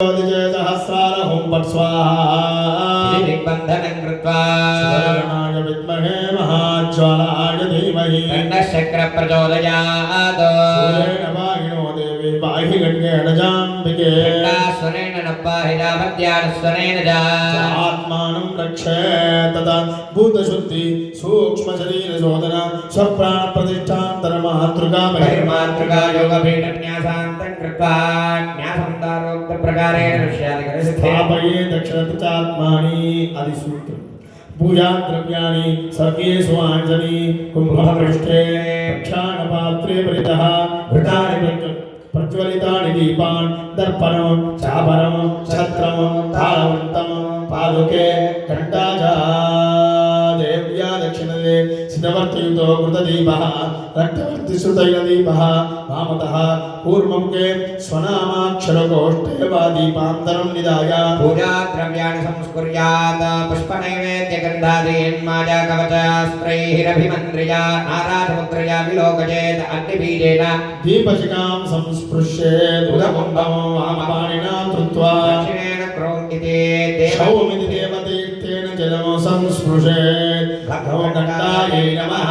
सहस्रारहुं पट् स्वाहा दिग्बन्धनं कृत्वा सुदर्शनाय विद्महे महाज्वालाय धीमहि खण्डशक्रप्रचोदयात् सूर्येण वाहिनो देवी पाहि गण्येन जाम्बिके खण्डास्वरेण न पाहिरापत्यानुस्वरेण च आत्मानं रक्षे तथा भूतशुद्धि सूक्ष्मशरीरशोधन स्वप्राणप्रतिष्ठान्तरमातृका बहिर्मातृका योगपीठन्यासान्तं कृत्वा न्यासन्दारोक्तप्रकारेण स्थापये पूजाद्रव्याणि सर्वेषु आञ्जनि कुम्भपृष्ठे प्रक्षालपात्रे परितः घृतानि प्रज्वलितानि दीपान् दर्पणं चापरं छत्रं तालवन्तं पादुके घण्टा च శిరవర్తియుతో కృతదీప రక్తవర్తిశ్రుతైన దీప వామత పూర్వంకే స్వనామాక్షరగోష్ఠే వా దీపాంతరం నిదాయ పూజా ద్రవ్యాన్ని సంస్కుర్యాత్ పుష్పనైవేద్యగంధాదేన్మాజా కవచాస్త్రైరభిమంత్రియా నారాజముద్రయా విలోకజేత్ అగ్నిబీజేన దీపశిఖాం సంస్పృశ్యేద్ ఉదకుంభమో వామపాణినా కృత్వా దక్షిణేన క్రౌండితే దేవమితి దేవతే जलं संस्पृशेत् भगवकण्डायै नमः